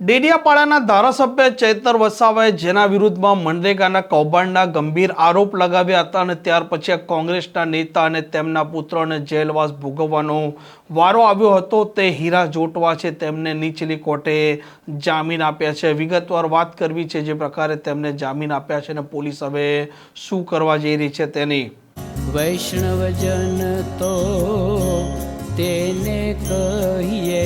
ડેડિયાપાડાના ધારાસભ્ય ચૈતર વસાવાએ જેના વિરુદ્ધમાં મનરેગાના કૌભાંડના ગંભીર આરોપ લગાવ્યા હતા અને ત્યાર પછી આ કોંગ્રેસના નેતા અને તેમના પુત્રને જેલવાસ ભોગવવાનો વારો આવ્યો હતો, તે હીરા જોટવા છે, તેમને નીચલી કોર્ટે જામીન આપ્યા છે. વિગતવાર વાત કરવી છે જે પ્રકારે તેમને જામીન આપ્યા છે અને પોલીસ હવે શું કરવા જઈ રહી છે તેની. વૈષ્ણવજન તો તેને કહીએ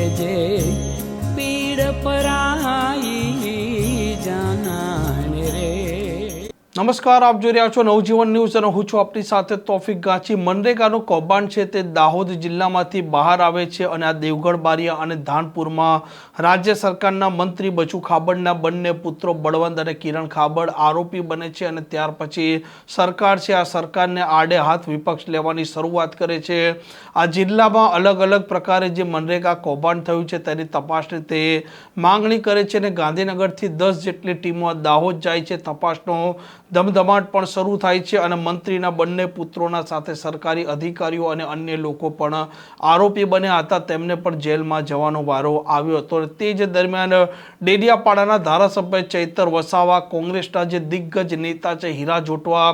નમસ્કાર, આપ જોઈ રહ્યા છો નવજીવન ન્યૂઝ અને હું છું આપની સાથે તોફિક ગાંચી. મનરેગાનું કૌભાંડ છે તે દાહોદ જિલ્લામાંથી બહાર આવે છે અને આ દેવગઢ, બારિયા અને ધાનપુરમાં રાજ્ય સરકારના મંત્રી બચુ ખાબડના બંને પુત્રો બળવંત અને કિરણ ખાબડ આરોપી બને છે અને ત્યાર પછી સરકાર છે આ સરકારને આડે હાથ વિપક્ષ લેવાની શરૂઆત કરે છે. આ જિલ્લામાં અલગ અલગ પ્રકારે જે મનરેગા કૌભાંડ થયું છે તેની તપાસની તે માંગણી કરે છે અને ગાંધીનગરથી દસ જેટલી ટીમો દાહોદ જાય છે. તપાસનો ધમધમાટ પણ શરૂ થાય છે અને મંત્રીના બંને પુત્રોના સાથે સરકારી અધિકારીઓ અને અન્ય લોકો પણ આરોપી બન્યા હતા. તેમને પણ જેલમાં જવાનો વારો આવ્યો હતો તે જ દરમિયાન ડેડિયાપાડાના ધારાસભ્ય ચૈતર વસાવા, કોંગ્રેસના જે દિગ્ગજ નેતા છે હીરા જોટવા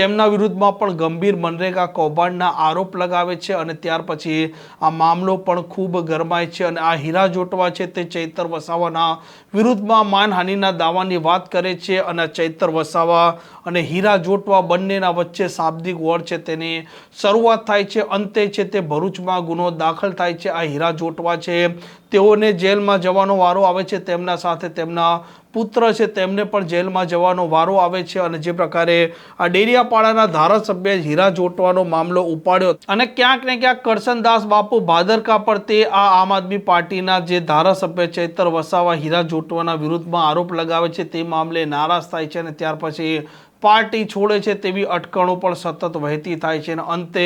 તેમના વિરુદ્ધમાં પણ ગંભીર મનરેગા કૌભાંડના આરોપ લગાવે છે અને ત્યાર પછી આ મામલો પણ ખૂબ ગરમાય છે અને આ હીરા જોટવા છે તે ચૈતર વસાવાના વિરુદ્ધમાં માનહાનિના દાવાની વાત કરે છે અને ચૈતર વસાવા અને હીરા જોટવા બંનેના વચ્ચે શાબ્દિક વોર છે તેની શરૂઆત થાય છે, અંતે છે તે ભરૂચમાં ગુનો દાખલ થાય છે. આ હીરા જોટવા છે, તેઓને જેલમાં જવાનો વારો આવે છે. તેમના સાથે તેમના પુત્ર છે, તેમને પણ જેલમાં જવાનો વારો આવે છે અને જે પ્રકારે આ ડેરિયાપાડાના ધારાસભ્ય હીરા જોટવાનો મામલો ઉપાડ્યો અને ક્યાંક ને ક્યાંક કરશનદાસ બાપુ ભાદરકા પર તે આ આમ આદમી પાર્ટીના જે ધારાસભ્ય ચૈતર વસાવા હીરા જોટવાના વિરુદ્ધમાં આરોપ લગાવે છે, તે મામલે નારાજ થાય છે અને ત્યાર પછી પાર્ટી છોડે છે તેવી અટકણો પણ સતત વહેતી થાય છે અને અંતે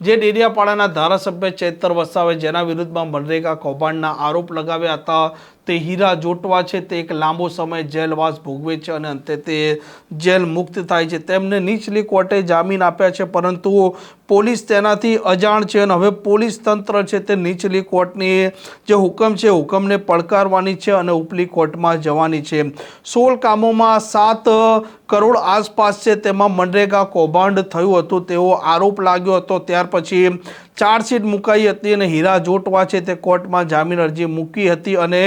જે ડેડિયાપાડાના ધારાસભ્ય ચેતર વસાવે જેના વિરુદ્ધમાં મનરેગા કૌભાંડના આરોપ લગાવ્યા હતા તે હીરા જોટવા છે તે એક લાંબો સમય જેલવાસ ભોગવે છે અને અંતે તે જેલ મુક્ત થાય છે. તેમને નીચલી કોર્ટે જામીન આપ્યા છે, પરંતુ પોલીસ તેનાથી અજાણ છે અને હવે પોલીસ તંત્ર છે તે નીચલી કોર્ટની જે હુકમ છે, હુકમને પડકારવાની છે અને ઉપલી કોર્ટમાં જવાની છે. સોળ કામોમાં સાત કરોડ આસપાસ છે, તેમાં મનરેગા કૌભાંડ થયું હતું, તેવો આરોપ લાગ્યો હતો. ત્યાર પછી ચાર્જશીટ મુકાઈ હતી અને હીરા જોટવા છે તે કોર્ટમાં જામીન અરજી મૂકી હતી અને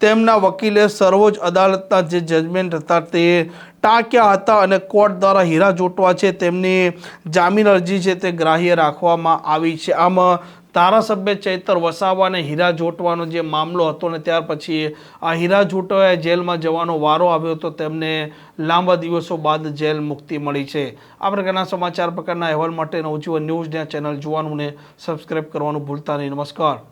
તેમના વકીલે સર્વોચ્ચ અદાલતના જે જજમેન્ટ હતા તે ટાંક્યા હતા અને કોર્ટ દ્વારા હીરા જોટવા છે તેમની જામીન અરજી છે તે ગ્રાહ્ય રાખવામાં આવી છે. આમ, ધારાસભ્ય ચૈતર વસાવા અને હીરા જોટવાનો જે મામલો હતો ને ત્યાર પછી આ હીરા જોટવાએ જેલમાં જવાનો વારો આવ્યો તો તેમને લાંબા દિવસો બાદ જેલ મુક્તિ મળી છે. આ પ્રકારના સમાચાર પ્રકારના અહેવાલ માટે નવજીવન ન્યૂઝના ચેનલ જોવાનું ને સબસ્ક્રાઇબ કરવાનું ભૂલતા નહીં. નમસ્કાર.